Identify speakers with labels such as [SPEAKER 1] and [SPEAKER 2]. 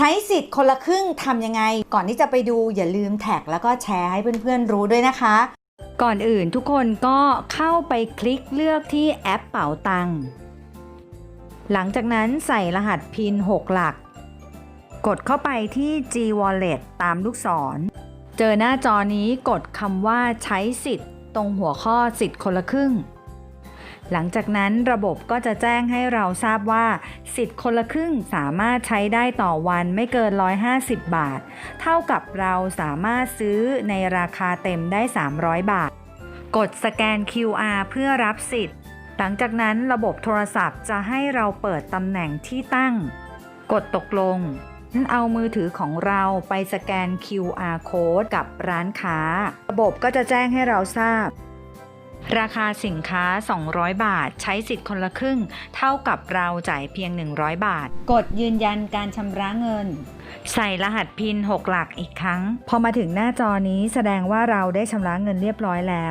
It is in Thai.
[SPEAKER 1] ช้สิทธิ์คนละครึ่งทำยังไง ก่อนที่จะไปดูอย่าลืมแท็กแล้วก็แชร์ให้เพื่อนๆรู้ด้วยนะคะ ก่อนอื่นทุกคนก็เข้าไปคลิกเลือกที่แอปเป๋าตังค์หลังจากนั้นใส่รหัสพิน 6 หลัก กดเข้าไปที่ G Wallet ตามลูกศร เจอหน้าจอนี้กดคำว่าใช้สิทธิ์ ตรงหัวข้อสิทธิ์คนละครึ่ง หลังจากนั้นระบบก็จะแจ้งให้เราทราบว่า สิทธิ์คนละครึ่งสามารถใช้ได้ต่อวันไม่เกิน 150 บาท เท่ากับเราสามารถซื้อในราคาเต็มได้ 300 บาท กดสแกน QR เพื่อรับสิทธิ์ หลังจากนั้นระบบโทรศัพท์จะให้เราเปิดตำแหน่งที่ตั้ง กดตกลงเอามือถือของเราไปสแกน QR code กับร้านค้า ระบบก็จะแจ้งให้เราทราบ ราคาสินค้า 200 บาท ใช้สิทธิ์คนละครึ่ง เท่ากับเราจ่ายเพียง 100 บาท กดยืนยันการชำระเงิน ใส่รหัสพิน 6 หลักอีกครั้ง พอมาถึงหน้าจอนี้แสดงว่าเราได้ชำระเงินเรียบร้อยแล้ว